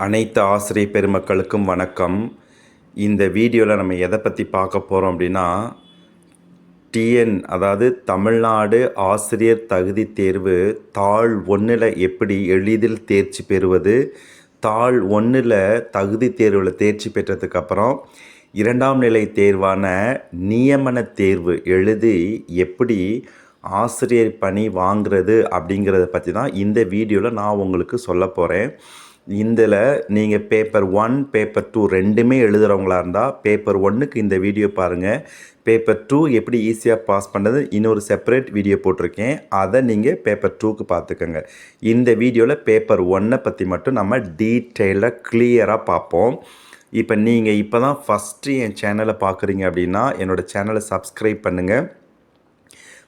அனைத்து ஆசிரியர் பெருமக்களுக்கும் வணக்கம். இந்த வீடியோவில் நம்ம எதை பற்றி பார்க்க போகிறோம் அப்படின்னா டிஎன் அதாவது தமிழ்நாடு ஆசிரியர் தகுதி தேர்வு தாள் ஒன்றில் எப்படி எளிதில் தேர்ச்சி பெறுவது தாள் ஒன்றில் தகுதி தேர்வில் தேர்ச்சி பெற்றதுக்கப்புறம் இரண்டாம் நிலை தேர்வான நியமன தேர்வு எழுதி எப்படி ஆசிரியர் பணி வாங்குறது அப்படிங்கிறத பற்றி தான் இந்த வீடியோவில் நான் உங்களுக்கு சொல்ல போகிறேன் இதில் நீங்கள் பேப்பர் ஒன் பேப்பர் டூ ரெண்டுமே எழுதுகிறவங்களா இருந்தால் பேப்பர் ஒன்றுக்கு இந்த வீடியோ பாருங்கள் பேப்பர் டூ எப்படி ஈஸியாக பாஸ் பண்ணது இன்னொரு செப்பரேட் வீடியோ போட்டிருக்கேன். அதை நீங்கள் பேப்பர் டூக்கு பார்த்துக்கோங்க. இந்த வீடியோவில் பேப்பர் ஒன்னை பற்றி மட்டும் நம்ம டீட்டெயிலாக கிளியராக பார்ப்போம். இப்போ நீங்கள் இப்போ தான் ஃபஸ்ட்டு என் சேனலை பார்க்குறீங்க அப்படின்னா என்னோடய சேனலை சப்ஸ்கிரைப் பண்ணுங்கள்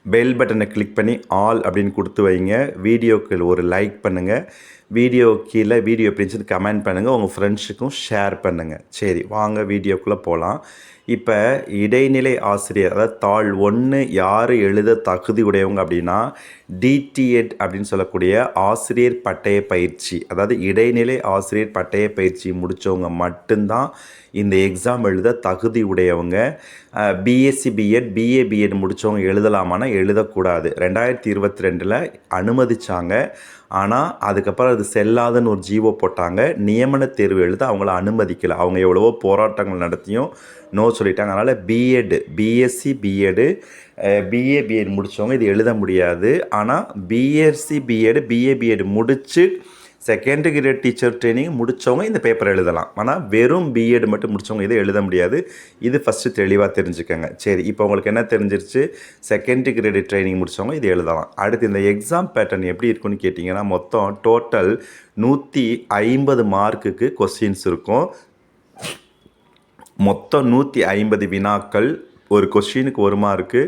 பெல் பட்டனை கிளிக் பண்ணி ஆல் அப்படின்னு கொடுத்து வைங்க. வீடியோக்கு ஒரு லைக் பண்ணுங்கள் வீடியோ கீழே வீடியோ எப்படி கமெண்ட் பண்ணுங்கள் உங்கள் ஃப்ரெண்ட்ஸுக்கும் ஷேர் பண்ணுங்கள் சரி வாங்க வீடியோக்குள்ளே போகலாம் இப்போ இடைநிலை ஆசிரியர் அதாவது தாள் ஒன்று யார் எழுத தகுதி உடையவங்க அப்படின்னா டிடிஎட் அப்படின்னு சொல்லக்கூடிய ஆசிரியர் பட்டய பயிற்சி அதாவது இடைநிலை ஆசிரியர் பட்டய பயிற்சி முடித்தவங்க மட்டும்தான் இந்த எக்ஸாம் எழுத தகுதி உடையவங்க பிஎஸ்சி பிஎட் பிஏ பிஎட் முடித்தவங்க எழுதலாமான்னா எழுதக்கூடாது. ரெண்டாயிரத்தி இருபத்தி ரெண்டில் அனுமதித்தாங்க ஆனால் அதுக்கப்புறம் அது செல்லாதுன்னு ஒரு ஜீவோ போட்டாங்க. நியமன தேர்வு எழுத அவங்கள அனுமதிக்கலை. அவங்க எவ்வளவோ போராட்டங்கள் நடத்தியும் நோ சொல்லிட்டாங்க. அதனால் B Ed B Sc B Ed BA B Ed முடித்தவங்க இது எழுத முடியாது. ஆனால் B Sc B Ed BA B Ed முடித்து செகண்ட் கிரேட் டீச்சர் ட்ரைனிங் முடித்தவங்க இந்த பேப்பர் எழுதலாம். ஆனால் வெறும் பிஎட் மட்டும் முடித்தவங்க இதை எழுத முடியாது. இது ஃபஸ்ட்டு தெளிவாக தெரிஞ்சுக்கோங்க. சரி இப்போ உங்களுக்கு என்ன தெரிஞ்சிருச்சு? செகண்ட் கிரேட் ட்ரைனிங் முடித்தவங்க இது எழுதலாம். அடுத்து இந்த எக்ஸாம் பேட்டர்ன் எப்படி இருக்குன்னு கேட்டிங்கன்னா மொத்தம் டோட்டல் நூற்றி ஐம்பது மார்க்குக்கு கொஸ்டின்ஸ் இருக்கும். மொத்தம் நூற்றி ஐம்பது வினாக்கள் ஒரு கொஷினுக்கு ஒரு மார்க்கு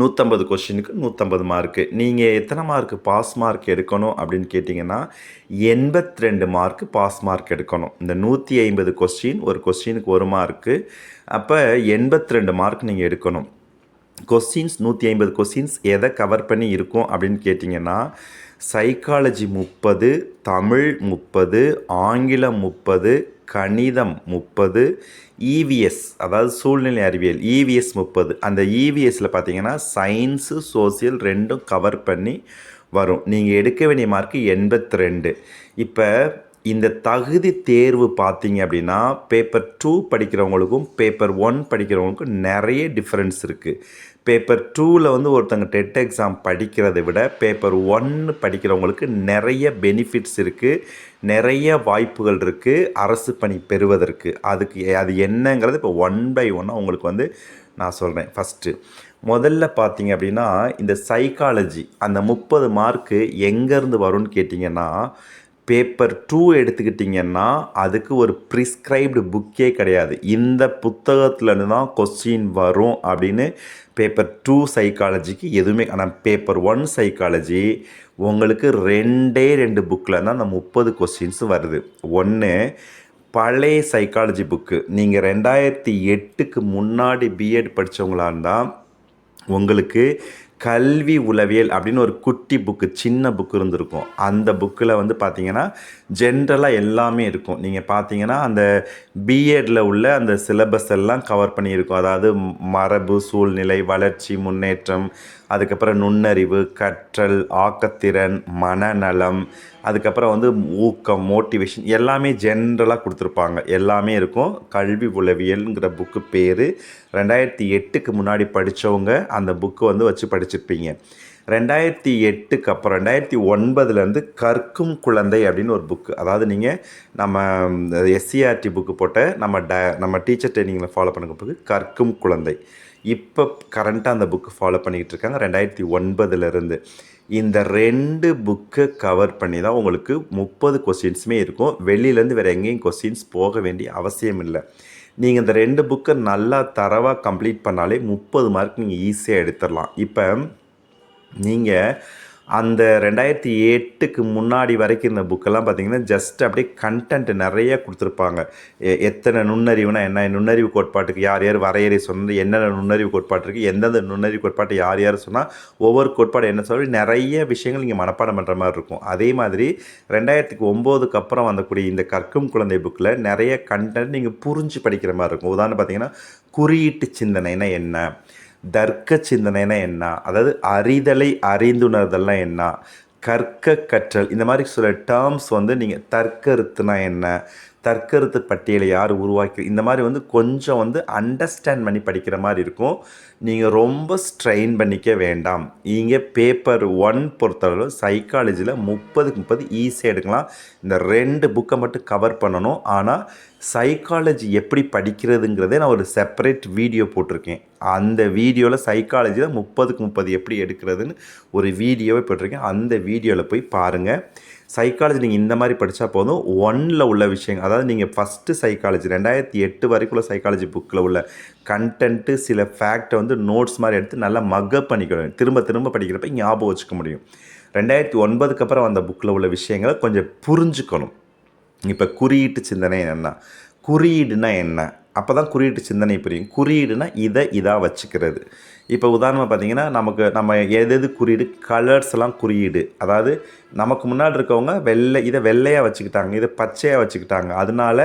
நூற்றம்பது கொஷினுக்கு நூற்றம்பது மார்க்கு நீங்கள் எத்தனை மார்க்கு பாஸ் மார்க் எடுக்கணும் அப்படின்னு கேட்டிங்கன்னா எண்பத்தி ரெண்டு மார்க்கு பாஸ் மார்க் எடுக்கணும். இந்த நூற்றி ஐம்பது கொஸ்டின் ஒரு கொஸ்டினுக்கு ஒரு மார்க்கு அப்போ எண்பத்தி ரெண்டு மார்க் நீங்கள் எடுக்கணும். கொஸ்டின்ஸ் நூற்றி ஐம்பது கொஸ்டின்ஸ் எதை கவர் பண்ணி இருக்கும் அப்படின்னு கேட்டிங்கன்னா சைக்காலஜி முப்பது தமிழ் முப்பது ஆங்கிலம் முப்பது கணிதம் முப்பது இவிஎஸ் அதாவது சூழ்நிலை அறிவியல் இவிஎஸ் முப்பது. அந்த இவிஎஸ்ஸில் பார்த்தீங்கன்னா சயின்ஸு சோசியல் ரெண்டும் கவர் பண்ணி வரும். நீங்கள் எடுக்க வேண்டிய மார்க்கு எண்பத்தி ரெண்டு. இப்போ இந்த தகுதி தேர்வு பார்த்தீங்க அப்படின்னா பேப்பர் டூ படிக்கிறவங்களுக்கும் பேப்பர் ஒன் படிக்கிறவங்களுக்கும் நிறைய டிஃப்ரென்ஸ் இருக்குது பேப்பர் டூவில் வந்து ஒருத்தங்க டெட் எக்ஸாம் படிக்கிறதை விட பேப்பர் ஒன்று படிக்கிறவங்களுக்கு நிறைய பெனிஃபிட்ஸ் இருக்குது நிறைய வாய்ப்புகள் இருக்குது அரசு பணி பெறுவதற்கு. அதுக்கு அது என்னங்கிறது இப்போ ஒன் பை ஒன்னாக உங்களுக்கு வந்து நான் சொல்கிறேன் ஃபஸ்ட்டு முதல்ல பார்த்தீங்க அப்படின்னா இந்த சைக்காலஜி அந்த முப்பது மார்க்கு எங்கேருந்து வரும்னு கேட்டிங்கன்னா பேப்பர் டூ எடுத்துக்கிட்டிங்கன்னா அதுக்கு ஒரு ப்ரிஸ்கிரைப்டு புக்கே கிடையாது. இந்த புத்தகத்துலேருந்து தான் கொஸ்டின் வரும் அப்படின்னு பேப்பர் டூ சைக்காலஜிக்கு எதுவுமே ஆனால் பேப்பர் ஒன் சைக்காலஜி உங்களுக்கு ரெண்டே ரெண்டு புக்கில் தான் அந்த முப்பது கொஸ்டின்ஸ் வருது. ஒன்று பழைய சைக்காலஜி புக்கு நீங்கள் ரெண்டாயிரத்தி எட்டுக்கு முன்னாடி பிஎட் படித்தவங்களா இருந்தால் உங்களுக்கு கல்வி உளவியல் அப்படின்னு ஒரு குட்டி புக்கு சின்ன புக்கு இருந்திருக்கும். அந்த புக்கில் வந்து பார்த்தீங்கன்னா ஜென்ரலாக எல்லாமே இருக்கும். நீங்கள் பார்த்தீங்கன்னா அந்த பிஎட்டில் உள்ள அந்த சிலபஸ் எல்லாம் கவர் பண்ணியிருக்கும். அதாவது மரபு சூழ்நிலை வளர்ச்சி முன்னேற்றம் அதுக்கப்புறம் நுண்ணறிவு கற்றல் ஆக்கத்திறன் மனநலம் அதுக்கப்புறம் வந்து ஊக்கம் மோட்டிவேஷன் எல்லாமே ஜென்ரலாக கொடுத்துருப்பாங்க. எல்லாமே இருக்கும். கல்வி உளவியல்ங்கிற புக்கு பேர். ரெண்டாயிரத்தி எட்டுக்கு முன்னாடி படித்தவங்க அந்த புக்கு வந்து வச்சு படிச்சிருப்பீங்க. ரெண்டாயிரத்தி எட்டுக்கு அப்புறம் ரெண்டாயிரத்தி ஒன்பதுலேருந்து கற்கும் குழந்தை அப்படின்னு ஒரு புக்கு அதாவது நீங்கள் நம்ம எஸ்சிஆர்டி புக்கு போட்ட நம்ம ட நம்ம டீச்சர் ட்ரைனிங்கில் ஃபாலோ பண்ணுற புக்கு கற்கும் குழந்தை. இப்போ கரண்ட்டாக அந்த புக்கு ஃபாலோ பண்ணிக்கிட்டு இருக்காங்க ரெண்டாயிரத்தி ஒன்பதுலேருந்து. இந்த ரெண்டு புக்கை கவர் பண்ணி தான் உங்களுக்கு முப்பது கொஸ்டின்ஸுமே இருக்கும். வெளியிலேருந்து வேறு எங்கேயும் கொஸ்டின்ஸ் போக வேண்டிய அவசியம் இல்லை. நீங்கள் இந்த ரெண்டு புக்கை நல்லா தரவாக கம்ப்ளீட் பண்ணாலே முப்பது மார்க் நீங்கள் ஈஸியாக எடுத்துடலாம். இப்போ நீங்கள் அந்த ரெண்டாயிரத்தி எட்டுக்கு முன்னாடி வரைக்கும் இந்த புக்கெல்லாம் பார்த்தீங்கன்னா ஜஸ்ட் அப்படியே கண்டென்ட் நிறைய கொடுத்துருப்பாங்க. எ- எத்தனை நுண்ணறிவுனா என்ன? நுண்ணறிவு கோட்பாட்டுக்கு யார் யார் வரையறை சொன்னது? என்னென்ன நுண்ணறிவு கோட்பாட்டு இருக்குது எந்தெந்த நுண்ணறிவு கோட்பாட்டு யார் யார் சொன்னால் ஒவ்வொரு கோட்பாடு என்ன சொல்லி நிறைய விஷயங்கள் இங்கே மனப்பாடம் பண்ணுற மாதிரி இருக்கும். அதே மாதிரி ரெண்டாயிரத்துக்கு ஒம்போதுக்கு அப்புறம் வந்தக்கூடிய இந்த கற்கும் குழந்தை புக்கில் நிறைய கண்டென்ட் நீங்கள் புரிஞ்சு படிக்கிற மாதிரி இருக்கும். உதாரணம் பார்த்தீங்கன்னா குறியீட்டு சிந்தனைனா என்ன? தர்க்க சிந்தனைனா என்ன? அதாவது அறிதலை அறிந்துணர்தல்னா என்ன? கற்க கற்றல் இந்த மாதிரி சில டேர்ம்ஸ் வந்து நீங்கள் தற்கருத்துனா என்ன? தற்கருத்து பட்டியலை யார் உருவாக்கி இந்த மாதிரி வந்து கொஞ்சம் வந்து அண்டர்ஸ்டாண்ட் பண்ணி படிக்கிற மாதிரி இருக்கும். நீங்கள் ரொம்ப ஸ்ட்ரெயின் பண்ணிக்க வேண்டாம். இங்கே பேப்பர் ஒன் பொறுத்தளவு சைக்காலஜியில் முப்பதுக்கு முப்பது ஈஸியாக எடுக்கலாம். இந்த ரெண்டு புக்கை மட்டும் கவர் பண்ணணும். ஆனால் சைக்காலஜி எப்படி படிக்கிறதுங்கிறதே நான் ஒரு செப்பரேட் வீடியோ போட்டிருக்கேன். அந்த வீடியோவில் சைக்காலஜியில் முப்பதுக்கு முப்பது எப்படி எடுக்கிறதுன்னு ஒரு வீடியோவே போட்டிருக்கேன். அந்த வீடியோவில் போய் பாருங்கள் சைக்காலஜி நீங்கள் இந்த மாதிரி படித்தா போதும். ஒன்னில் உள்ள விஷயங்கள் அதாவது நீங்கள் ஃபஸ்ட்டு சைக்காலஜி ரெண்டாயிரத்தி எட்டு வரைக்கும் உள்ள சைக்காலஜி புக்கில் உள்ள கண்டென்ட்டு சில ஃபேக்டை வந்து நோட்ஸ் மாதிரி எடுத்து நல்லா மக்கப் பண்ணிக்கணும். திரும்ப திரும்ப படிக்கிறப்ப ஞாபகம் வச்சுக்க முடியும். ரெண்டாயிரத்தி ஒன்பதுக்கு அப்புறம் அந்த புக்கில் உள்ள விஷயங்களை கொஞ்சம் புரிஞ்சுக்கணும். இப்போ குறியீட்டு சிந்தனை என்ன குறியீடுனா என்ன? அப்போ தான் குறியீட்டு சிந்தனை புரியும். குறியீடுனா இதை இதாக வச்சுக்கிறது. இப்போ உதாரணமாக பார்த்தீங்கன்னா நமக்கு நம்ம எது எது குறியீடு? கலர்ஸ்லாம் குறியீடு. அதாவது நமக்கு முன்னாடி இருக்கவங்க வெள்ளை இதை வெள்ளையாக வச்சுக்கிட்டாங்க. இதை பச்சையாக வச்சுக்கிட்டாங்க. அதனால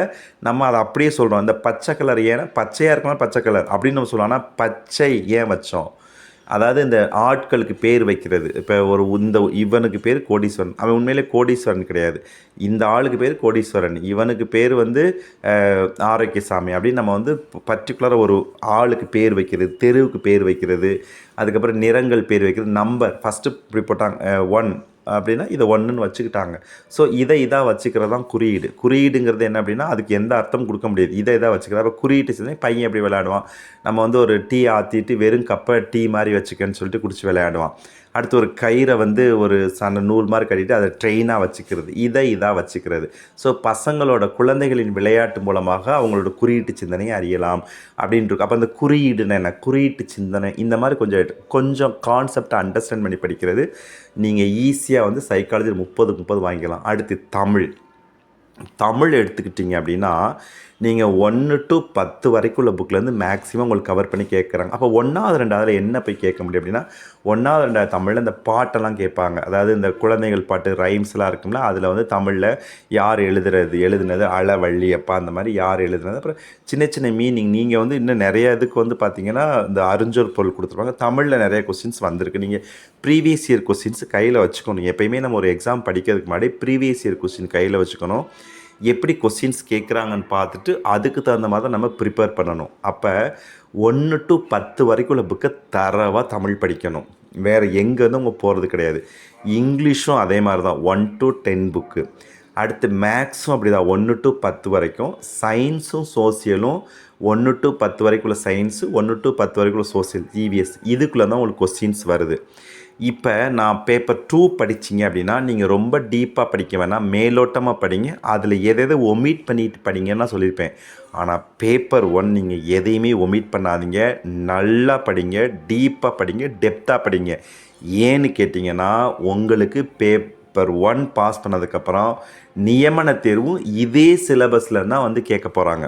நம்ம அதை அப்படியே சொல்கிறோம் இந்த பச்சை கலர் ஏன்னா பச்சையாக இருக்கணும் பச்சை கலர் அப்படின்னு நம்ம சொல்லுவோம் ஆனால் பச்சை ஏன் வச்சோம்? அதாவது இந்த ஆட்களுக்கு பேர் வைக்கிறது. இப்போ ஒரு இந்த இவனுக்கு பேர் கோடீஸ்வரன். அவன் உண்மையிலே கோடீஸ்வரன் கிடையாது. இந்த ஆளுக்கு பேர் கோடீஸ்வரன். இவனுக்கு பேர் வந்து ஆரோக்கியசாமி அப்படின்னு நம்ம வந்து பர்டிகுலராக ஒரு ஆளுக்கு பேர் வைக்கிறது தெருவுக்கு பேர் வைக்கிறது அதுக்கப்புறம் நிறங்கள் பேர் வைக்கிறது நம்பர் ஃபஸ்ட்டு இப்படி போட்டாங்க ஒன் அப்படின்னா இதை ஒன்றுன்னு வச்சுக்கிட்டாங்க. ஸோ இதை இதாக வச்சுக்கிறது தான் குறியீடு. குறியீடுங்கிறது என்ன அப்படின்னா அதுக்கு எந்த அர்த்தம் கொடுக்க முடியாது. இதை இதாக வச்சுக்கிறது. அப்போ குறியீட்டு சிந்தனை பையன் எப்படி விளையாடுவான்? நம்ம வந்து ஒரு டீ ஆற்றிட்டு வெறும் கப்பை டீ மாதிரி வச்சுக்கன்னு சொல்லிட்டு குடிச்சு விளையாடுவான். அடுத்து ஒரு கயிறை வந்து ஒரு சன நூல் மாதிரி கட்டிட்டு அதை ட்ரெயினாக வச்சுக்கிறது. இதை இதாக வச்சுக்கிறது. ஸோ பசங்களோட குழந்தைகளின் விளையாட்டு மூலமாக அவங்களோட குறியீட்டு சிந்தனையை அறியலாம் அப்படின்ட்டு அப்போ அந்த குறியீடுன்னா என்ன? குறியீட்டு சிந்தனை. இந்த மாதிரி கொஞ்சம் கொஞ்சம் கான்செப்டை அண்டர்ஸ்டாண்ட் பண்ணி படிக்கிறது. நீங்கள் ஈஸியாக வந்து சைக்காலஜி முப்பது முப்பது வாங்கிக்கலாம். அடுத்து தமிழ். தமிழ் எடுத்துக்கிட்டிங்க அப்படின்னா நீங்கள் ஒன்று டு பத்து வரைக்கும் உள்ள புக்லேருந்து மேக்ஸிமம் உங்களுக்கு கவர் பண்ணி கேட்குறாங்க அப்போ ஒன்றாவது ரெண்டாவது என்ன போய் கேட்க முடியும் அப்படின்னா ஒன்றாவது ரெண்டாவது தமிழில் இந்த பாட்டெல்லாம் கேட்பாங்க. அதாவது இந்த குழந்தைகள் பாட்டு ரைம்ஸ்லாம் இருக்கும்ல அதில் வந்து தமிழில் யார் எழுதுறது எழுதுனது அளவள்ளியப்பா அந்த மாதிரி யார் எழுதுனது. அப்புறம் சின்ன சின்ன மீனிங் நீங்கள் வந்து இன்னும் நிறைய இதுக்கு வந்து பார்த்தீங்கன்னா இந்த அறிஞ்சொர் பொருள் கொடுத்துருப்பாங்க. தமிழில் நிறைய கொஸ்டின்ஸ் வந்திருக்கு. நீங்கள் ப்ரீவியஸ் இயர் கொஸ்டின்ஸ் கையில் வச்சுக்கணும். எப்பயுமே நம்ம ஒரு எக்ஸாம் படிக்கிறதுக்கு முன்னாடி ப்ரீவியஸ் இயர் கொஸ்டின் கையில் வச்சுக்கணும். எப்படி கொஸ்டின்ஸ் கேட்குறாங்கன்னு பார்த்துட்டு அதுக்கு தகுந்த மாதிரி தான் நம்ம ப்ரிப்பேர் பண்ணணும். அப்போ ஒன்று டு பத்து வரைக்கும் உள்ள புக்கை தரவாக தமிழ் படிக்கணும். வேறு எங்கேருந்து அவங்க போகிறது கிடையாது. இங்கிலீஷும் அதே மாதிரி தான். ஒன் டு டென் புக்கு அடுத்து மேக்ஸும் அப்படி தான் ஒன்று டு பத்து வரைக்கும். சயின்ஸும் சோசியலும் ஒன்று டு பத்து வரைக்கும் உள்ள சயின்ஸு ஒன்று டு பத்து வரைக்கும் உள்ள சோசியல் ஜிவிஎஸ் இதுக்குள்ளே தான் உங்களுக்கு கொஸ்டின்ஸ் வருது. இப்போ நான் பேப்பர் டூ படிச்சீங்க அப்படின்னா நீங்கள் ரொம்ப டீப்பாக படிக்க வேணாம். மேலோட்டமாக படிங்க. அதில் எதை எதை ஒமிட் பண்ணிட்டு படிங்கன்னு நான் சொல்லியிருப்பேன். ஆனால் பேப்பர் ஒன் நீங்கள் எதையுமே ஒமிட் பண்ணாதீங்க. நல்லா படிங்க. டீப்பாக படிங்க. டெப்த்தாக படிங்க. ஏன்னு கேட்டிங்கன்னா உங்களுக்கு பேப்பர் ஒன் பாஸ் பண்ணதுக்கப்புறம் நியமன தேர்வும் இதே சிலபஸில் தான் வந்து கேட்க போகிறாங்க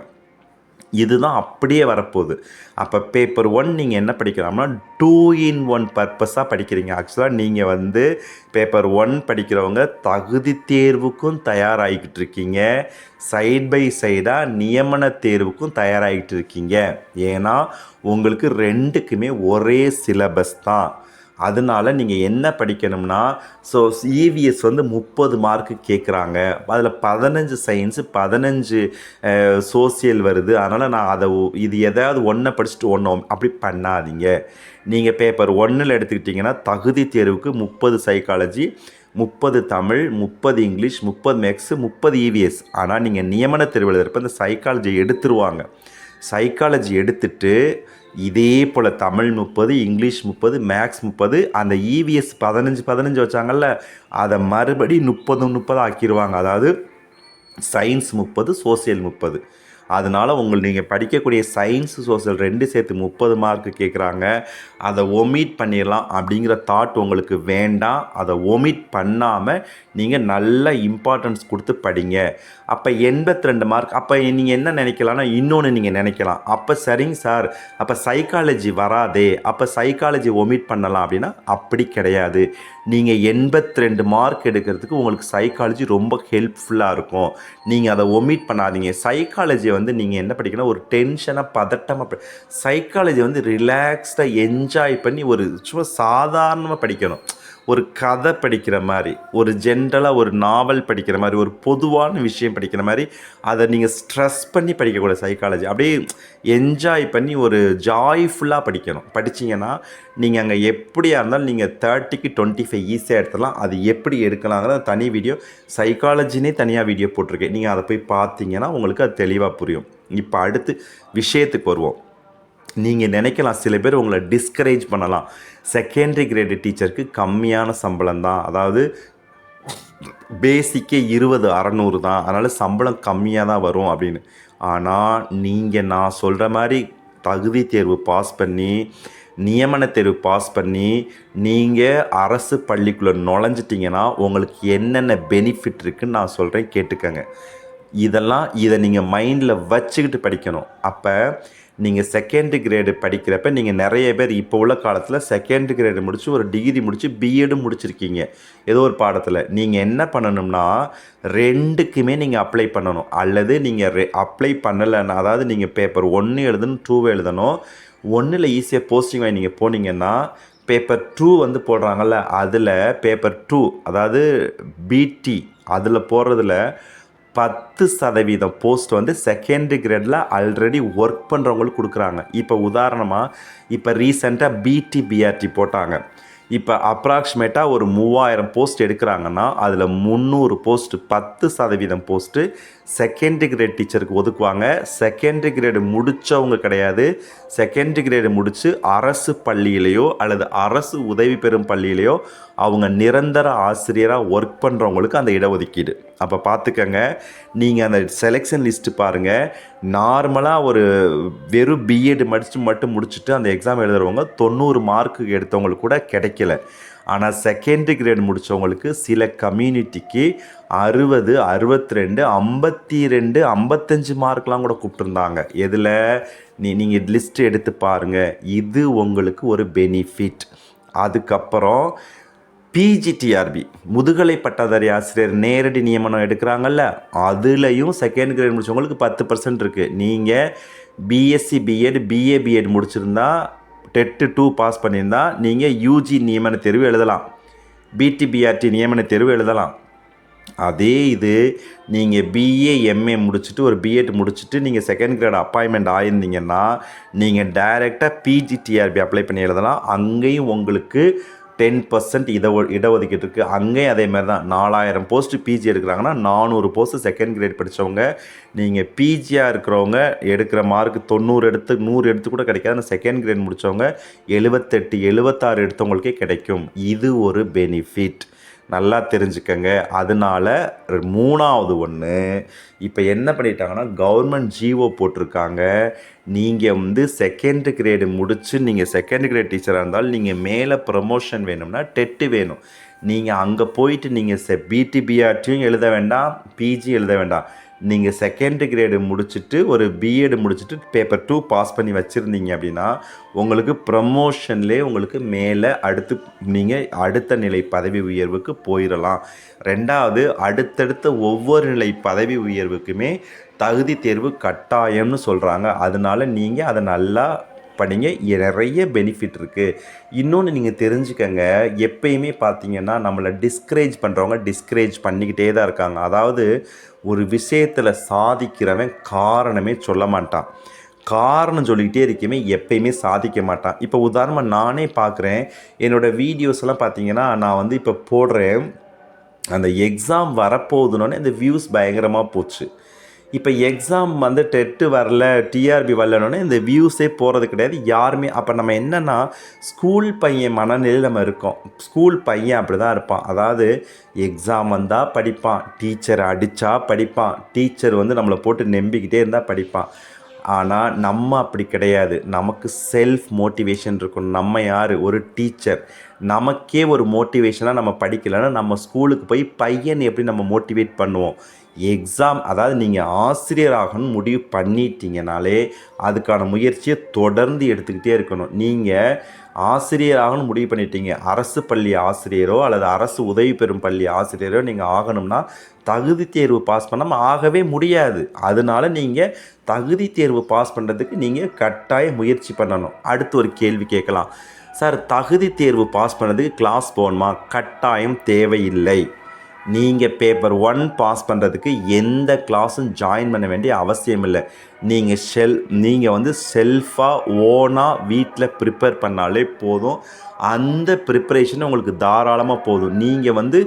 இதுதான் அப்படியே வரப்போகுது. அப்போ பேப்பர் ஒன் நீங்கள் என்ன படிக்கலாம்னா டூ இன் ஒன் பர்பஸாக படிக்கிறீங்க. ஆக்சுவலாக நீங்கள் வந்து பேப்பர் ஒன் படிக்கிறவங்க தகுதி தேர்வுக்கும் தயாராகிக்கிட்டு இருக்கீங்க. சைட் பை சைடாக நியமன தேர்வுக்கும் தயாராகிட்டு இருக்கீங்க. ஏன்னா உங்களுக்கு ரெண்டுக்குமே ஒரே சிலபஸ் தான். அதனால நீங்கள் என்ன படிக்கணும்னா ஸோ இவிஎஸ் வந்து முப்பது மார்க்கு கேட்குறாங்க அதில் பதினஞ்சு சயின்ஸு பதினஞ்சு சோசியல் வருது. அதனால் நான் அதை இது எதாவது ஒன்றை படிச்சுட்டு ஒன்று அப்படி பண்ணாதீங்க. நீங்கள் பேப்பர் ஒன்றில் எடுத்துக்கிட்டிங்கன்னா தகுதி தேர்வுக்கு முப்பது சைக்காலஜி முப்பது தமிழ் முப்பது இங்கிலீஷ் முப்பது மேக்ஸு முப்பது இவிஎஸ் ஆனால் நீங்கள் நியமன தேர்வு எழுதுறப்ப இந்த சைக்காலஜி எடுத்துருவாங்க. சைக்காலஜி எடுத்துட்டு இதே போல் தமிழ் முப்பது இங்கிலீஷ் முப்பது மேக்ஸ் முப்பது அந்த இவிஎஸ் பதினஞ்சு பதினஞ்சு வச்சாங்கல்ல அதை மறுபடி முப்பது முப்பது ஆக்கிடுவாங்க அதாவது சயின்ஸ் முப்பது சோசியல் முப்பது. அதனால் உங்கள் நீங்கள் படிக்கக்கூடிய சயின்ஸ் சோசியல் ரெண்டு சேர்த்து முப்பது மார்க் கேட்குறாங்க அதை ஒமிட் பண்ணிடலாம் அப்படிங்கிற தாட் உங்களுக்கு வேண்டாம். அதை ஒமிட் பண்ணாமல் நீங்கள் நல்ல இம்பார்ட்டன்ஸ் கொடுத்து படிங்க. அப்போ எண்பத்தி ரெண்டு மார்க் அப்போ நீங்கள் என்ன நினைக்கலாம்னா இன்னொன்று நீங்கள் நினைக்கலாம். அப்போ சரிங்க சார் அப்போ சைக்காலஜி வராதே. அப்போ சைக்காலஜி ஒமிட் பண்ணலாம் அப்படின்னா அப்படி கிடையாது. நீங்கள் எண்பத்தி ரெண்டு மார்க் எடுக்கிறதுக்கு உங்களுக்கு சைக்காலஜி ரொம்ப ஹெல்ப்ஃபுல்லாக இருக்கும். நீங்கள் அதை ஒமிட் பண்ணாதீங்க. சைக்காலஜியை வந்து நீங்கள் என்ன படிக்கணும்? ஒரு டென்ஷனாக பதட்டமாக சைக்காலஜி வந்து ரிலாக்ஸ்டாக என்ஜாய் பண்ணி ஒரு சும்மா சாதாரணமாக படிக்கணும். ஒரு கதை படிக்கிற மாதிரி ஒரு ஜென்ரலாக ஒரு நாவல் படிக்கிற மாதிரி ஒரு பொதுவான விஷயம் படிக்கிற மாதிரி அதை நீங்கள் ஸ்ட்ரெஸ் பண்ணி படிக்கக்கூடாது சைக்காலஜி அப்படியே என்ஜாய் பண்ணி ஒரு ஜாய்ஃபுல்லாக படிக்கணும். படிச்சீங்கன்னா நீங்கள் அங்கே எப்படியா இருந்தாலும் நீங்கள் தேர்ட்டிக்கு டுவெண்ட்டி ஃபைவ் ஈஸியாக எடுத்துடலாம். அது எப்படி எடுக்கலாங்கிற தனி வீடியோ சைக்காலஜினே தனியாக வீடியோ போட்டிருக்கேன் நீங்கள் அதை போய் பார்த்தீங்கன்னா உங்களுக்கு அது தெளிவாக புரியும். இப்போ அடுத்து விஷயத்துக்கு வருவோம். நீங்கள் நினைக்கலாம் சில பேர் உங்களை டிஸ்கரேஜ் பண்ணலாம். செகண்டரி கிரேடு டீச்சருக்கு கம்மியான சம்பளம் தான். அதாவது பேசிக்கே இருபது அறநூறு தான். அதனால் சம்பளம் கம்மியாக தான் வரும் அப்படின்னு. ஆனால் நீங்கள் நான் சொல்கிற மாதிரி தகுதி தேர்வு பாஸ் பண்ணி நியமன தேர்வு பாஸ் பண்ணி நீங்கள் அரசு பள்ளிக்குள்ளே நுழைஞ்சிட்டிங்கன்னா உங்களுக்கு என்னென்ன பெனிஃபிட் இருக்குதுன்னு நான் சொல்கிறேன் கேட்டுக்கங்க. இதெல்லாம் இதை நீங்கள் மைண்டில் வச்சுக்கிட்டு படிக்கணும். அப்போ நீங்கள் செகண்ட் கிரேடு படிக்கிறப்ப நீங்கள் நிறைய பேர் இப்போ உள்ள காலத்தில் செகண்ட் கிரேடு முடித்து ஒரு டிகிரி முடித்து பிஎடும் முடிச்சிருக்கீங்க. ஏதோ ஒரு பாடத்தில். நீங்கள் என்ன பண்ணணும்னா ரெண்டுக்குமே நீங்கள் அப்ளை பண்ணணும். அல்லது நீங்கள் ரெ அப்ளை பண்ணலைன்னா அதாவது நீங்கள் பேப்பர் ஒன்று எழுதணும் டூ எழுதணும். ஒன்றில் ஈஸியாக போஸ்டிங் வாங்கி நீங்கள் போனீங்கன்னா பேப்பர் டூ வந்து போடுறாங்கல்ல அதில் பேப்பர் டூ அதாவது பிடி அதில் போடுறதுல பத்து சதவீதம் போஸ்ட் வந்து செகண்ட் கிரேடில் ஆல்ரெடி ஒர்க் பண்ணுறவங்களுக்கு கொடுக்குறாங்க. இப்போ உதாரணமாக இப்போ ரீசெண்டாக பிடி பிஆர்டி போட்டாங்க. இப்போ அப்ராக்சிமேட்டாக ஒரு மூவாயிரம் போஸ்ட் எடுக்கிறாங்கன்னா அதில் முந்நூறு போஸ்ட்டு பத்து சதவீதம் போஸ்ட்டு செகண்டரி கிரேட் டீச்சருக்கு ஒதுக்குவாங்க. செகண்டரி கிரேடு முடித்தவங்க கிடையாது. செகண்டரி கிரேடு முடித்து அரசு பள்ளியிலையோ அல்லது அரசு உதவி பெறும் பள்ளியிலையோ அவங்க நிரந்தர ஆசிரியராக ஒர்க் பண்ணுறவங்களுக்கு அந்த இடஒதுக்கீடு. அப்போ பார்த்துக்கங்க நீங்கள் அந்த செலெக்ஷன் லிஸ்ட்டு பாருங்கள் நார்மலாக ஒரு வெறும் பிஎட் படிச்சுட்டு மட்டும் முடிச்சுட்டு அந்த எக்ஸாம் எழுதுறவங்க தொண்ணூறு மார்க்கு எடுத்தவங்களுக்கு கூட கிடைக்கல. ஆனால் செகண்டரி கிரேட் முடித்தவங்களுக்கு சில கம்யூனிட்டிக்கு அறுபது அறுபத்தி ரெண்டு ஐம்பத்தி ரெண்டு ஐம்பத்தஞ்சு மார்க்லாம் கூட கூப்பிட்டுருந்தாங்க. எதில்? நீ நீங்கள் லிஸ்ட் எடுத்து பாருங்கள் இது உங்களுக்கு ஒரு பெனிஃபிட் அதுக்கப்புறம் பிஜிடிஆர்பி முதுகலை பட்டதாரி ஆசிரியர் நேரடி நியமனம் எடுக்கிறாங்கல்ல அதுலேயும் செகண்ட் கிரேட் முடிச்சவங்களுக்கு பத்து பர்சன்ட் இருக்குது நீங்கள் B Sc B Ed BA B Ed முடிச்சிருந்தா டெட்டு டூ பாஸ் பண்ணியிருந்தால் நீங்கள் யூஜி நியமன தேர்வு எழுதலாம். பிடிபிஆர்டி நியமன தேர்வு எழுதலாம். அதே இது நீங்கள் பிஏ எம்ஏ முடிச்சுட்டு ஒரு பிஎட் முடிச்சுட்டு நீங்கள் செகண்ட் கிரேட் அப்பாயின்மெண்ட் ஆயிருந்தீங்கன்னா நீங்கள் டைரெக்டாக பிஜிடிஆர்பி அப்ளை பண்ணி எழுதலாம். அங்கேயும் உங்களுக்கு டென் பர்சன்ட் இட இடஒதுக்கீடு இருக்குது அங்கேயும் அதே மாதிரி தான் நாலாயிரம் போஸ்ட் பிஜி எடுக்கிறாங்கன்னா நானூறு போஸ்ட் செகண்ட் கிரேட் படித்தவங்க நீங்கள் பிஜியாக இருக்கிறவங்க எடுக்கிற மார்க் தொண்ணூறு எடுத்து நூறு எடுத்து கூட கிடைக்காது. செகண்ட் கிரேட் முடித்தவங்க எழுபத்தெட்டு எழுபத்தாறு எடுத்தவங்களுக்கே கிடைக்கும். இது ஒரு பெனிஃபிட் நல்லா தெரிஞ்சுக்கங்க. அதனால மூணாவது ஒன்று இப்போ என்ன பண்ணிட்டாங்கன்னா கவர்மெண்ட் ஜிஓ போட்டிருக்காங்க. நீங்கள் வந்து செகண்ட் கிரேடு முடித்து நீங்கள் செகண்ட் கிரேட் டீச்சராக இருந்தாலும் நீங்கள் மேலே ப்ரமோஷன் வேணும்னா டெட்டு வேணும். நீங்கள் அங்கே போயிட்டு நீங்கள் செ பிடிபிஆர்டியும் எழுத வேண்டாம் பிஜி எழுத வேண்டாம். நீங்கள் செகண்ட் கிரேடு முடிச்சுட்டு ஒரு பிஎட் முடிச்சுட்டு பேப்பர் டூ பாஸ் பண்ணி வச்சுருந்தீங்க அப்படின்னா உங்களுக்கு ப்ரமோஷன்லேயே உங்களுக்கு மேலே அடுத்து நீங்கள் அடுத்த நிலை பதவி உயர்வுக்கு போயிடலாம் ரெண்டாவது அடுத்தடுத்த ஒவ்வொரு நிலை பதவி உயர்வுக்குமே தகுதி தேர்வு கட்டாயம்னு சொல்கிறாங்க அதனால நீங்கள் அதை நல்லா படிங்க. நிறைய பெனிஃபிட் இருக்குது இன்னொன்று நீங்கள் தெரிஞ்சுக்கங்க. எப்பயுமே பார்த்தீங்கன்னா நம்மளை டிஸ்கரேஜ் பண்ணுறவங்க டிஸ்கரேஜ் பண்ணிக்கிட்டே தான் இருக்காங்க. அதாவது ஒரு விஷயத்தில் சாதிக்கிறவன் காரணமே சொல்ல மாட்டான். காரணம் சொல்லிக்கிட்டே இருக்கமே எப்பயுமே சாதிக்க மாட்டான். இப்போ உதாரணமாக நானே பார்க்குறேன் என்னோடய வீடியோஸ்லாம் பார்த்தீங்கன்னா நான் வந்து இப்போ போடுறேன். அந்த எக்ஸாம் வரப்போகுதுனோடனே இந்த வியூஸ் பயங்கரமாக போச்சு. இப்போ எக்ஸாம் வந்து டெட்டு வரல டிஆர்பி வரலன்னொடனே இந்த வியூஸே போகிறது கிடையாது. யாருமே அப்போ நம்ம என்னென்னா ஸ்கூல் பையன் மனநிலையில் நம்ம இருக்கோம். ஸ்கூல் பையன் அப்படி தான் இருப்பான். அதாவது எக்ஸாம் வந்தால் படிப்பான். டீச்சர் அடித்தா படிப்பான். டீச்சர் வந்து நம்மளை போட்டு நம்பிக்கிட்டே இருந்தால் படிப்பான். ஆனால் நம்ம அப்படி கிடையாது. நமக்கு செல்ஃப் மோட்டிவேஷன் இருக்கும் நம்ம யார்? ஒரு டீச்சர் நமக்கே ஒரு மோட்டிவேஷனாக நம்ம படிக்கலைன்னா நம்ம ஸ்கூலுக்கு போய் பையன் எப்படி நம்ம மோட்டிவேட் பண்ணுவோம்? எக்ஸாம் அதாவது நீங்கள் ஆசிரியராகணும்னு முடிவு பண்ணிட்டீங்கனாலே அதுக்கான முயற்சியை தொடர்ந்து எடுத்துக்கிட்டே இருக்கணும். நீங்கள் ஆசிரியராகணும் முடிவு பண்ணிட்டீங்க. அரசு பள்ளி ஆசிரியரோ அல்லது அரசு உதவி பெறும் பள்ளி ஆசிரியரோ நீங்கள் ஆகணும்னா தகுதி தேர்வு பாஸ் பண்ணாமல் ஆகவே முடியாது. அதனால நீங்கள் தகுதி தேர்வு பாஸ் பண்ணுறதுக்கு நீங்கள் கட்டாய முயற்சி பண்ணணும். அடுத்து ஒரு கேள்வி கேட்கலாம். சார் தகுதி தேர்வு பாஸ் பண்ணதுக்கு கிளாஸ் போகணுமா? கட்டாயம் தேவையில்லை. நீங்கள் பேப்பர் ஒன் பாஸ் பண்ணுறதுக்கு எந்த கிளாஸும் ஜாயின் பண்ண வேண்டிய அவசியம் இல்லை. நீங்கள் செல் நீங்கள் வந்து செல்ஃபாக ஓனாக வீட்டில் ப்ரிப்பேர் பண்ணாலே போதும். அந்த ப்ரிப்பரேஷன் உங்களுக்கு தாராளமாக போதும். நீங்கள் வந்து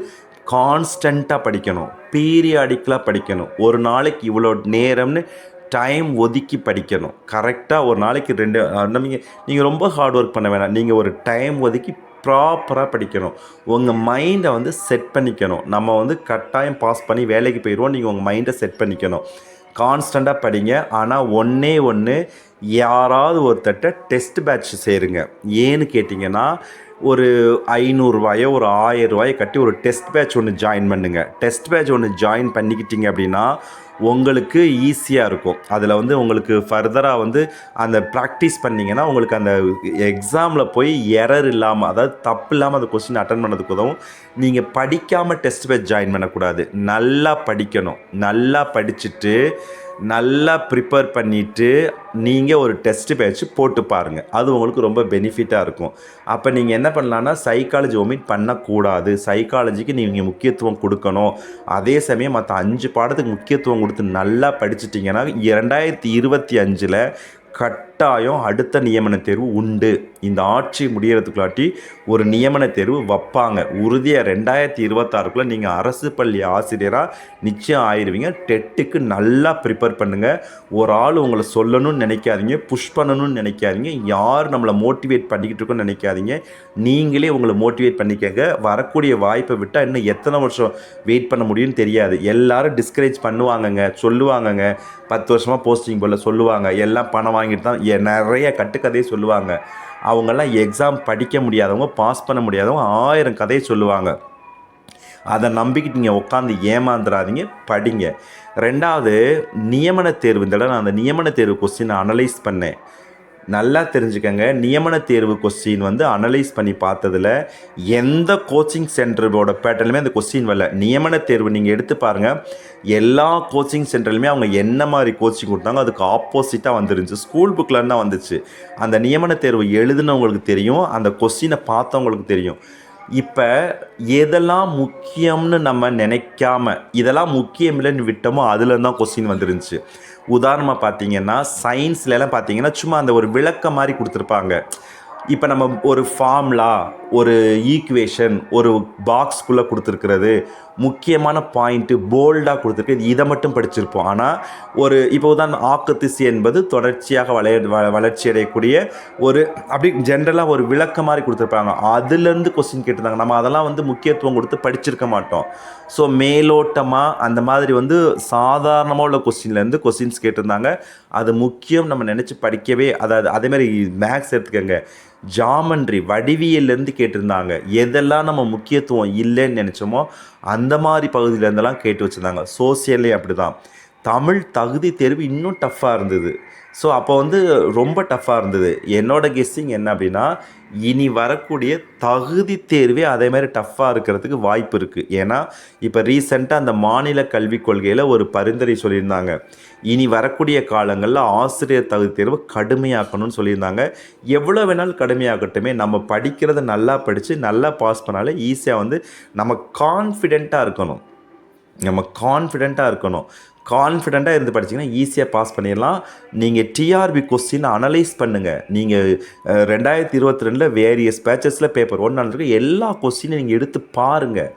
கான்ஸ்டண்ட்டாக படிக்கணும். பீரியாடிக்கலாக படிக்கணும். ஒரு நாளைக்கு இவ்வளோ நேரம்னு டைம் ஒதுக்கி படிக்கணும். கரெக்டாக ஒரு நாளைக்கு ரெண்டு நீங்கள் நீங்கள் ரொம்ப ஹார்ட் ஒர்க் பண்ண வேணாம். நீங்கள் ஒரு டைம் ஒதுக்கி ப்ராப்பராக படிக்கணும். உங்கள் மைண்டை வந்து செட் பண்ணிக்கணும். நம்ம வந்து கட்டாயம் பாஸ் பண்ணி வேலைக்கு போயிடுவோம் நீங்கள் உங்கள் மைண்டை செட் பண்ணிக்கணும். கான்ஸ்டண்ட்டாக படிங்க. ஆனால் ஒன்றே ஒன்று யாராவது ஒருத்தட்ட டெஸ்ட் பேட்ச் சேருங்க. ஏன்னு கேட்டிங்கன்னா ஒரு ஐநூறுரூவாயோ ஒரு ஆயிரம் ரூபாயோ கட்டி ஒரு டெஸ்ட் பேட்ச் ஒன்று ஜாயின் பண்ணுங்கள் டெஸ்ட் பேட்ச் ஒன்று ஜாயின் பண்ணிக்கிட்டிங்க அப்படின்னா உங்களுக்கு ஈஸியாக இருக்கும். அதில் வந்து உங்களுக்கு ஃபர்தராக வந்து அந்த ப்ராக்டிஸ் பண்ணிங்கன்னா உங்களுக்கு அந்த எக்ஸாமில் போய் எரர் இல்லாமல் அதாவது தப்பு இல்லாமல் அந்த கொஸ்டின் அட்டன் பண்ணதுக்கு உதவும். நீங்கள் படிக்காமல் டெஸ்ட் பேட்ச் ஜாயின் பண்ணக்கூடாது. நல்லா படிக்கணும். நல்லா படிச்சுட்டு நல்லா ப்ரிப்பேர் பண்ணிவிட்டு நீங்கள் ஒரு டெஸ்ட் பேட்ச் போட்டு பாருங்கள் அது உங்களுக்கு ரொம்ப பெனிஃபிட்டாக இருக்கும். அப்போ நீங்கள் என்ன பண்ணலான்னா சைக்காலஜி ஒமிட் பண்ணக்கூடாது. சைக்காலஜிக்கு நீங்கள் முக்கியத்துவம் கொடுக்கணும். அதே சமயம் மற்ற அஞ்சு பாடத்துக்கு முக்கியத்துவம் கொடுத்து நல்லா படிச்சிட்டிங்கன்னா இரண்டாயிரத்தி இருபத்தி அஞ்சில் கட் கட்டாயம் அடுத்த நியமன தேர்வு உண்டு. இந்த ஆட்சி முடிகிறதுக்குள்ளாட்டி ஒரு நியமன தேர்வு வைப்பாங்க. உறுதியாக ரெண்டாயிரத்தி இருபத்தாறுக்குள்ளே நீங்கள் அரசு பள்ளி ஆசிரியராக நிச்சயம் ஆயிடுவீங்க டெட்டுக்கு நல்லா ப்ரிப்பேர் பண்ணுங்கள் ஒரு ஆள் உங்களை சொல்லணும்னு நினைக்காதீங்க. புஷ் பண்ணணும்னு நினைக்காதீங்க. யார் நம்மளை மோட்டிவேட் பண்ணிக்கிட்டு இருக்கோன்னு நினைக்காதீங்க. நீங்களே உங்களை மோட்டிவேட் பண்ணிக்கங்க. வரக்கூடிய வாய்ப்பை விட்டால் இன்னும் எத்தனை வருஷம் வெயிட் பண்ண முடியும்னு தெரியாது. எல்லாரும் டிஸ்கரேஜ் பண்ணுவாங்கங்க. சொல்லுவாங்கங்க. பத்து வருஷமாக போஸ்டிங் போல சொல்லுவாங்க. எல்லாம் பணம் வாங்கிட்டு தான் நிறைய கட்டுக்கதையை சொல்லுவாங்க. அவங்கெல்லாம் எக்ஸாம் படிக்க முடியாதவங்க பாஸ் பண்ண முடியாதவங்க ஆயிரம் கதையை சொல்லுவாங்க. அதை நம்பிக்கிட்டு நீங்கள் உட்காந்து ஏமாந்துடாதீங்க படிங்க. ரெண்டாவது நியமன தேர்வு. இந்த நான் அந்த நியமன தேர்வு கொஸ்டினை அனலைஸ் பண்ணேன். நல்லா தெரிஞ்சுக்கங்க. நியமன தேர்வு கொஸ்டின் வந்து அனலைஸ் பண்ணி பார்த்ததுல எந்த கோச்சிங் சென்டரோட பேட்டர்லுமே அந்த கொஸ்டின் வரல. நியமன தேர்வு நீங்கள் எடுத்து பாருங்கள் எல்லா கோச்சிங் சென்டர்லையுமே அவங்க என்ன மாதிரி கோச்சிங் கொடுத்தாங்க அதுக்கு ஆப்போசிட்டாக வந்துருந்துச்சு. ஸ்கூல் புக்கில் தான் வந்துச்சு. அந்த நியமன தேர்வு எழுதுனவங்களுக்கு தெரியும் அந்த கொஸ்டினை பார்த்தவங்களுக்கு தெரியும். இப்போ எதெல்லாம் முக்கியம்னு நம்ம நினைக்காம இதெல்லாம் முக்கியம் இல்லைன்னு விட்டோமோ அதுலேருந்து தான் கொஸ்டின் வந்துருந்துச்சு உதாரணமாக பார்த்தீங்கன்னா சயின்ஸ்லலாம் பார்த்தீங்கன்னா சும்மா அந்த ஒரு விளக்கம் மாதிரி கொடுத்துருப்பாங்க. இப்போ நம்ம ஒரு ஃபார்முலா ஒரு ஈக்குவேஷன் ஒரு பாக்ஸ்குள்ளே கொடுத்துருக்கிறது. முக்கியமான பாயிண்ட்டு போல்டாக கொடுத்துருக்கு. இதை மட்டும் படிச்சிருப்போம். ஆனால் ஒரு இப்போ தான் ஆக்கத்திசு என்பது தொடர்ச்சியாக வளைய வ- வளர்ச்சி அடையக்கூடிய ஒரு அப்படி ஜென்ரலாக ஒரு விளக்க மாதிரி கொடுத்துருப்பாங்க. அதுலேருந்து கொஸ்டின் கேட்டிருந்தாங்க. நம்ம அதெல்லாம் வந்து முக்கியத்துவம் கொடுத்து படிச்சிருக்க மாட்டோம். ஸோ மேலோட்டமாக அந்த மாதிரி வந்து சாதாரணமாக உள்ள கொஸ்டின்லேருந்து கொஸ்டின்ஸ் கேட்டிருந்தாங்க. அது முக்கியம் நம்ம நினச்சி படிக்கவே அதாவது அதேமாதிரி மேக்ஸ் எடுத்துக்கோங்க. ஜாமண்ட்ரி வடிவியல்லேருந்து கே கேட்டிருந்தாங்க. எதெல்லாம் நம்ம முக்கியத்துவம் இல்லைன்னு நினச்சோமோ அந்த மாதிரி பகுதியிலேருந்தெல்லாம் கேட்டு வச்சுருந்தாங்க. சோசியல்லே அப்படி தான் தமிழ் தகுதி தேர்வு இன்னும் டஃப்பாக இருந்தது. ஸோ அப்போ வந்து ரொம்ப டஃப்பாக இருந்தது. என்னோட கெஸ்ஸிங் என்ன அப்படின்னா இனி வரக்கூடிய தகுதி தேர்வே அதே மாதிரி டஃப்பாக இருக்கிறதுக்கு வாய்ப்பு இருக்குது ஏன்னா இப்போ ரீசெண்டாக அந்த மாநில கல்விக் கொள்கையில் ஒரு பரிந்துரை சொல்லியிருந்தாங்க. இனி வரக்கூடிய காலங்களில் ஆசிரியர் தகுதி தேர்வு கடுமையாக்கணும்னு சொல்லியிருந்தாங்க. எவ்வளோ வேணாலும் கடுமையாகட்டுமே நம்ம படிக்கிறத நல்லா படித்து நல்லா பாஸ் பண்ணாலே ஈஸியாக வந்து நம்ம கான்ஃபிடெண்ட்டாக இருக்கணும். நம்ம கான்ஃபிடெண்ட்டாக இருக்கணும். கான்ஃபிடெண்ட்டாக இருந்து படிச்சிங்கன்னா ஈஸியாக பாஸ் பண்ணிடலாம். நீங்கள் டிஆர்பி கொஸ்டின் அனலைஸ் பண்ணுங்கள் நீங்கள் ரெண்டாயிரத்தி இருபத்தி ரெண்டில் வேரியஸ் பேச்சஸில் பேப்பர் ஒன் இருக்கு எல்லா கொஸ்டினும் நீங்கள் எடுத்து பாருங்கள்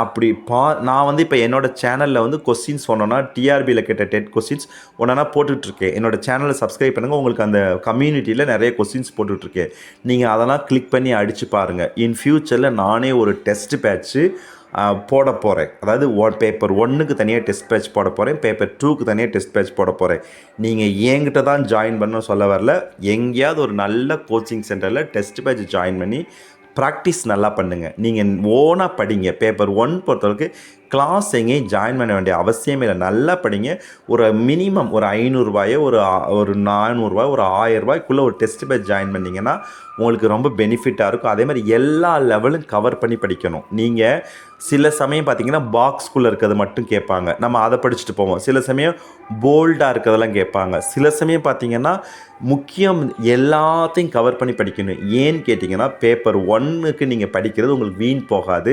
அப்படி பா நான் வந்து இப்போ என்னோடய சேனலில் வந்து கொஸ்டின்ஸ் சொன்னோன்னா டிஆர்பியில் கேட்ட டெட் கொஸ்டின்ஸ் ஒன்றா போட்டுட்ருக்கேன். என்னோடய சேனலை சப்ஸ்கிரைப் பண்ணுங்கள் உங்களுக்கு அந்த கம்யூனிட்டியில் நிறைய கொஸ்டின்ஸ் போட்டுட்ருக்கேன். நீங்கள் அதெல்லாம் கிளிக் பண்ணி அடித்து பாருங்கள் இன் ஃப்யூச்சரில் நானே ஒரு டெஸ்ட் பேட்ச்சு போட போகிறேன் அதாவது பேப்பர் ஒன்றுக்கு தனியாக டெஸ்ட் பேட்ச் போட போகிறேன் பேப்பர் டூக்கு தனியாக டெஸ்ட் பேட்ச் போட போகிறேன் நீங்கள் என்கிட்ட தான் ஜாயின் பண்ண சொல்ல வரல. எங்கேயாவது ஒரு நல்ல கோச்சிங் சென்டரில் டெஸ்ட் பேட்ச் ஜாயின் பண்ணி ப்ராக்டிஸ் நல்லா பண்ணுங்கள் நீங்கள் ஓனாக படிங்க. பேப்பர் ஒன் பொறுத்தளவுக்கு கிளாஸ் எங்கேயும் ஜாயின் பண்ண வேண்டிய அவசியமே இல்லை. நல்லா படிங்க. ஒரு மினிமம் ஒரு ஐநூறுரூவாயோ ஒரு ஒரு நானூறுரூவா ஒரு ஆயிரரூபாய்க்குள்ளே ஒரு டெஸ்ட் பேட்ச் ஜாயின் பண்ணிங்கன்னா உங்களுக்கு ரொம்ப பெனிஃபிட்டாக இருக்கும். அதே மாதிரி எல்லா லெவலும் கவர் பண்ணி படிக்கணும். நீங்கள் சில சமயம் பார்த்தீங்கன்னா பாக்ஸ்குள்ளே இருக்கிறது மட்டும் கேட்பாங்க. நம்ம அதை படிச்சுட்டு போவோம். சில சமயம் போல்டாக இருக்கிறதெல்லாம் கேட்பாங்க. சில சமயம் பார்த்தீங்கன்னா முக்கியம் எல்லாத்தையும் கவர் பண்ணி படிக்கணும். ஏன்னு கேட்டிங்கன்னா பேப்பர் ஒன்னுக்கு நீங்கள் படிக்கிறது உங்களுக்கு வீண் போகாது.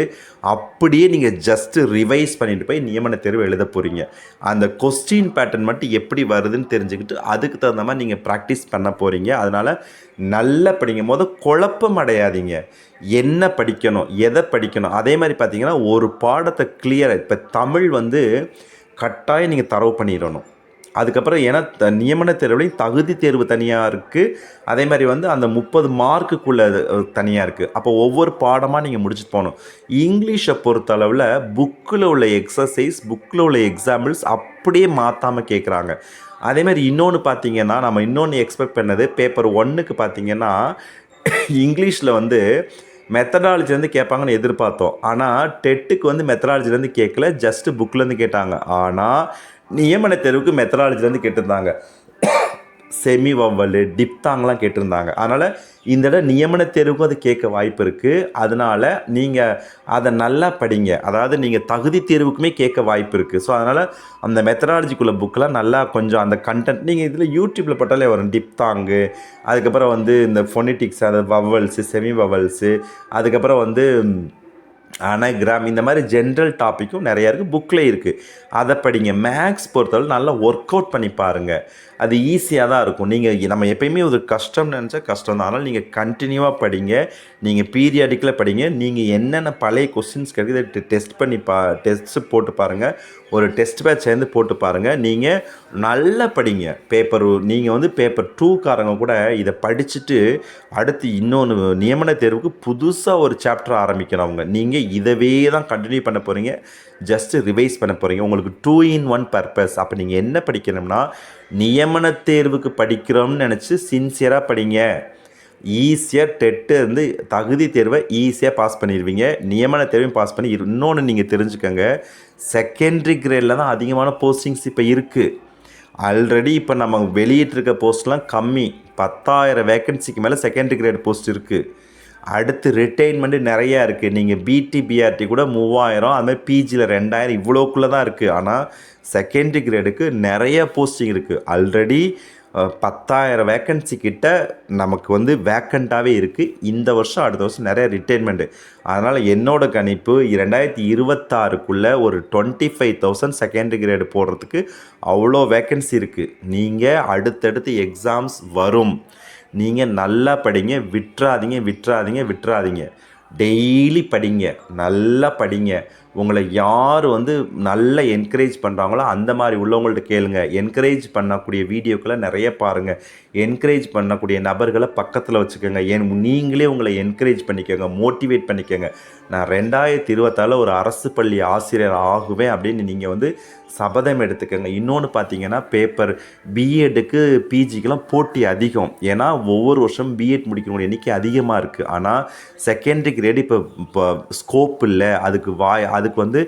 அப்படியே நீங்கள் ஜஸ்ட்டு ரிவைஸ் பண்ணிட்டு போய் நியமன தேர்வு எழுத போகிறீங்க அந்த கொஸ்டின் பேட்டர்ன் மட்டும் எப்படி வருதுன்னு தெரிஞ்சுக்கிட்டு அதுக்கு தகுந்த மாதிரி நீங்கள் ப்ராக்டிஸ் பண்ண போகிறீங்க அதனால் நல்லா படிங்க. போது குழப்பம் அடையாதீங்க. என்ன படிக்கணும் எதை படிக்கணும்? அதே மாதிரி பார்த்தீங்கன்னா ஒரு பாடத்தை கிளியராக இப்போ தமிழ் வந்து கட்டாயம் நீங்கள் தரவு பண்ணிடணும். அதுக்கப்புறம் ஏன்னா த- நியமன தேர்வுலையும் தகுதி தேர்வு தனியாக இருக்குது அதே மாதிரி வந்து அந்த முப்பது மார்க்குக்குள்ளே தனியாக இருக்குது அப்போ ஒவ்வொரு பாடமாக நீங்கள் முடிச்சுட்டு போகணும். இங்கிலீஷை பொறுத்தளவில் புக்கில் உள்ள எக்ஸசைஸ் புக்கில் உள்ள எக்ஸாம்பிள்ஸ் அப்படியே மாற்றாமல் கேட்குறாங்க அதே மாதிரி இன்னொன்று பார்த்தீங்கன்னா நம்ம இன்னொன்று எக்ஸ்பெக்ட் பண்ணது பேப்பர் ஒன்றுக்கு பார்த்தீங்கன்னா இங்கிலீஷில் வந்து மெத்தடாலஜிலேருந்து கேட்பாங்கன்னு எதிர்பார்த்தோம். ஆனால் டெட்டுக்கு வந்து மெத்தடாலஜிலேருந்து கேட்கல ஜஸ்ட்டு புக்லேருந்து கேட்டாங்க. ஆனால் நியமன தேர்வுக்கு மெத்தடாலஜிலேருந்து கேட்டிருந்தாங்க. செமி வவ்வல் டிப்தாங்லாம் கேட்டிருந்தாங்க. அதனால் இந்த இடம் நியமன தேர்வுக்கும் அது கேட்க வாய்ப்பு இருக்குது அதனால் நீங்கள் அதை நல்லா படிங்க. அதாவது நீங்கள் தகுதி தேர்வுக்குமே கேட்க வாய்ப்பு இருக்குது ஸோ அதனால் அந்த மெத்தடாலஜிக்குள்ள புக்கெலாம் நல்லா கொஞ்சம் அந்த கண்டென்ட் நீங்கள் இதில் யூடியூப்பில் போட்டாலே வரும். டிப்தாங்கு அதுக்கப்புறம் வந்து இந்த ஃபொனிட்டிக்ஸ் அந்த வவல்ஸு செமி வவல்ஸு அதுக்கப்புறம் வந்து அனகிராம் இந்த மாதிரி ஜென்ரல் டாப்பிக்கும் நிறையா இருக்குது புக்கில் இருக்குது அதை படிங்க. மேக்ஸ் பொறுத்தவரை நல்லா ஒர்க் அவுட் பண்ணி பாருங்கள் அது ஈஸியாக தான் இருக்கும். நீங்கள் நம்ம எப்பயுமே ஒரு கஷ்டம்னு நினச்சா கஷ்டம் தான். அதனால் நீங்கள் கண்டினியூவாக படிங்க. நீங்கள் பீரியாடிக்கில் படிங்க. நீங்கள் என்னென்ன பழைய கொஸ்டின்ஸ் கிடைக்குது டெஸ்ட் பண்ணி பா டெஸ்ட்டு போட்டு பாருங்கள் ஒரு டெஸ்ட் பேட்ச் சேர்ந்து போட்டு பாருங்கள் நீங்கள் நல்லா படிங்க. பேப்பர் நீங்கள் வந்து பேப்பர் டூக்காரங்க கூட இதை படிச்சுட்டு அடுத்து இன்னொன்று நியமன தேர்வுக்கு புதுசாக ஒரு சாப்டர் ஆரம்பிக்கிறவங்க நீங்கள் இதவே தான் கண்டினியூ பண்ண போகிறீங்க ஜஸ்ட்டு ரிவைஸ் பண்ண போகிறீங்க உங்களுக்கு டூ இன் ஒன் பர்பஸ் அப்போ நீங்கள் என்ன படிக்கணும்னா நியமன தேர்வுக்கு படிக்கிறோம்னு நினச்சி சின்சியராக படிங்க. ஈஸியாக டெட்டு வந்து தகுதி தேர்வை ஈஸியாக பாஸ் பண்ணிடுவீங்க. நியமன தேர்வையும் பாஸ் பண்ணி இன்னொன்று நீங்கள் தெரிஞ்சுக்கோங்க. செகண்டரி கிரேடில் தான் அதிகமான போஸ்டிங்ஸ் இப்போ இருக்குது ஆல்ரெடி இப்போ நம்ம வெளியிட்டிருக்க போஸ்ட்லாம் கம்மி. பத்தாயிரம் வேக்கன்சிக்கு மேலே செகண்டரி கிரேட் போஸ்ட் இருக்குது அடுத்து ரிட்டைன்மெண்ட்டு நிறையா இருக்குது நீங்கள் பிடி பிஆர்டி கூட மூவாயிரம் அதுமாதிரி பிஜியில் ரெண்டாயிரம் இவ்வளோக்குள்ளே தான் இருக்குது ஆனால் செகண்டரி கிரேடுக்கு நிறைய போஸ்டிங் இருக்குது ஆல்ரெடி பத்தாயிரம் வேக்கன்சி கிட்ட நமக்கு வந்து வேக்கண்ட்டாகவே இருக்குது இந்த வருஷம் அடுத்த வருஷம் நிறைய ரிட்டைன்மெண்ட்டு அதனால் என்னோடய கணிப்பு ரெண்டாயிரத்தி இருபத்தாறுக்குள்ளே ஒரு twenty five thousand secondary grade போடுறதுக்கு அவ்வளோ வேக்கன்சி இருக்குது நீங்கள் அடுத்தடுத்து எக்ஸாம்ஸ் வரும். நீங்கள் நல்லா படிங்க விட்டுறாதீங்க விட்டுறாதீங்க விட்டுறாதீங்க. டெய்லி படிங்க நல்லா படிங்க. உங்களை யார் வந்து நல்லா என்கரேஜ் பண்ணுறாங்களோ அந்த மாதிரி உள்ளவங்கள்ட்ட கேளுங்க. என்கரேஜ் பண்ணக்கூடிய வீடியோக்களை நிறைய பாருங்கள் என்கரேஜ் பண்ணக்கூடிய நபர்களை பக்கத்தில் வச்சுக்கோங்க. ஏன் நீங்களே உங்களை என்கரேஜ் பண்ணிக்கோங்க மோட்டிவேட் பண்ணிக்கோங்க. நான் ரெண்டாயிரத்தி இருபத்தாறில் ஒரு அரசு பள்ளி ஆசிரியர் ஆகுவேன் அப்படின்னு நீங்கள் வந்து சபதம் எடுத்துக்கோங்க. இன்னொன்று பார்த்தீங்கன்னா பேப்பர் பிஎட்டுக்கு பிஜிக்கெலாம் போட்டி அதிகம். ஏன்னா ஒவ்வொரு வருஷம் பிஎட் முடிக்கக்கூடிய எண்ணிக்கை அதிகமாக இருக்குது ஆனால் செகண்டரி கிரேடு இப்போ இப்போ ஸ்கோப் இல்லை. அதுக்கு வாய் அதுக்கு வந்து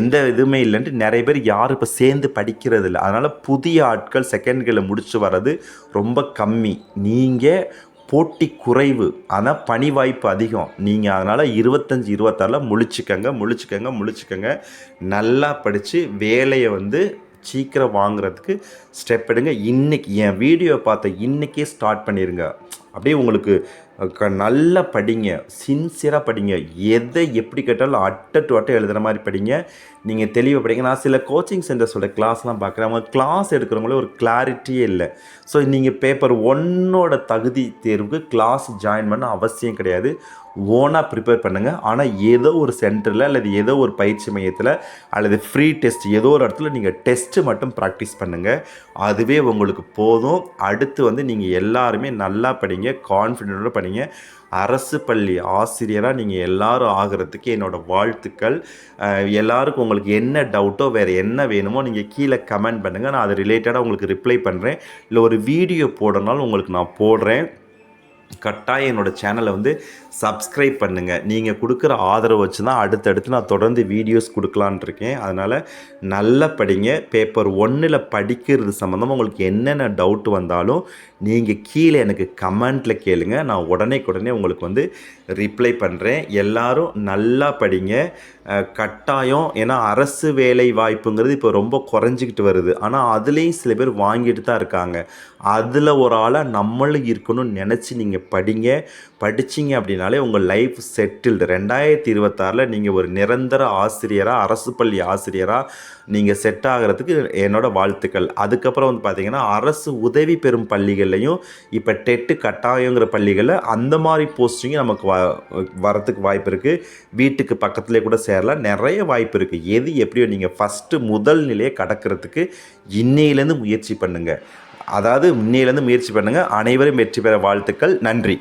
எந்த இதுவுமே இல்லைன்ட்டு நிறைய பேர் யாரும் இப்போ சேர்ந்து படிக்கிறது இல்லை அதனால் புதிய ஆட்கள் செகண்ட் கிரேடில் முடிச்சு வர்றது ரொம்ப கம்மி. நீங்கள் போட்டி குறைவு ஆனால் பணி வாய்ப்பு அதிகம். நீங்கள் அதனால் இருபத்தஞ்சி இருபத்தாறில் முழிச்சுக்கங்க முழிச்சுக்கங்க முழிச்சுக்கங்க. நல்லா படித்து வேலையை வந்து சீக்கிரம் வாங்குறதுக்கு ஸ்டெப் எடுங்க. இன்றைக்கி என் வீடியோ பார்த்த இன்றைக்கே ஸ்டார்ட் பண்ணிடுங்க அப்படியே உங்களுக்கு க நல்லா படிங்க. சின்சியராக படிங்க. எதை எப்படி கேட்டாலும் அட்டை டு அட்டை எழுதுகிற மாதிரி படிங்க. நீங்கள் தெளிவாக படிங்க. நான் சில கோச்சிங் சென்டர்ஸோட கிளாஸ்லாம் பார்க்குறேன். அவங்க கிளாஸ் எடுக்கிறவங்களே ஒரு கிளாரிட்டியே இல்லை. ஸோ நீங்கள் பேப்பர் ஒன்னோட தகுதி தேர்வுக்கு கிளாஸ் ஜாயின் பண்ண அவசியம் கிடையாது. ஓனாக ப்ரிப்பேர் பண்ணுங்கள் ஆனால் ஏதோ ஒரு சென்டரில் அல்லது ஏதோ ஒரு பயிற்சி மையத்தில் அல்லது ஃப்ரீ டெஸ்ட் ஏதோ ஒரு இடத்துல நீங்கள் டெஸ்ட்டு மட்டும் ப்ராக்டிஸ் பண்ணுங்கள் அதுவே உங்களுக்கு போதும். அடுத்து வந்து நீங்கள் எல்லாருமே நல்லா படிங்க. கான்ஃபிடென்ட்டோட படிங்க. அரசு பள்ளி ஆசிரியராக நீங்கள் எல்லாரும் ஆகிறதுக்கு என்னோடய வாழ்த்துக்கள். எல்லாருக்கும் உங்களுக்கு என்ன டவுட்டோ வேறு என்ன வேணுமோ நீங்கள் கீழே கமெண்ட் பண்ணுங்கள் நான் அது ரிலேட்டடாக உங்களுக்கு ரிப்ளை பண்ணுறேன் இல்லை ஒரு வீடியோ போடனாலும் உங்களுக்கு நான் போடுறேன். கட்டாயம் என்னோடய சேனலை வந்து சப்ஸ்கிரைப் பண்ணுங்கள் நீங்கள் கொடுக்குற ஆதரவு வச்சு தான் அடுத்தடுத்து நான் தொடர்ந்து வீடியோஸ் கொடுக்கலான் இருக்கேன் அதனால் நல்லா படிங்க. பேப்பர் ஒன்றில் படிக்கிறது சம்மந்தமாக உங்களுக்கு என்னென்ன டவுட் வந்தாலும் நீங்கள் கீழே எனக்கு கமெண்ட்டில் கேளுங்க. நான் உடனே உடனே உங்களுக்கு வந்து ரிப்ளை பண்ணுறேன் எல்லோரும் நல்லா படிங்க. கட்டாயம் ஏன்னா அரசு வேலை வாய்ப்புங்கிறது இப்போ ரொம்ப குறைஞ்சிக்கிட்டு வருது. ஆனால் அதுலேயும் சில பேர் வாங்கிட்டு தான் இருக்காங்க. அதில் ஒரு ஆளாக நம்மளும் இருக்கணும்னு நினச்சி நீங்கள் நீங்கள் படிங்க படிச்சீங்க அப்படின்னாலே உங்கள் லைஃப் செட்டில்டு ரெண்டாயிரத்தி இருபத்தாறில் நீங்கள் ஒரு நிரந்தர ஆசிரியராக அரசு பள்ளி ஆசிரியராக நீங்கள் செட் ஆகிறதுக்கு என்னோட வாழ்த்துக்கள். அதுக்கப்புறம் வந்து பார்த்திங்கன்னா அரசு உதவி பெறும் பள்ளிகள்லையும் இப்போ டெட்டு கட்டாயங்கிற பள்ளிகளில் அந்த மாதிரி போஸ்டிங்கும் நமக்கு வ வரத்துக்கு வாய்ப்பு இருக்குது வீட்டுக்கு பக்கத்துலேயே கூட சேரலாம். நிறைய வாய்ப்பு இருக்குது எது எப்படியோ நீங்கள் ஃபஸ்ட்டு முதல் நிலையை கடக்கிறதுக்கு இன்னையிலேருந்து முயற்சி பண்ணுங்கள் அதாவது இன்னையிலேருந்து முயற்சி பண்ணுங்கள் அனைவரும் வெற்றி பெற வாழ்த்துக்கள். நன்றி.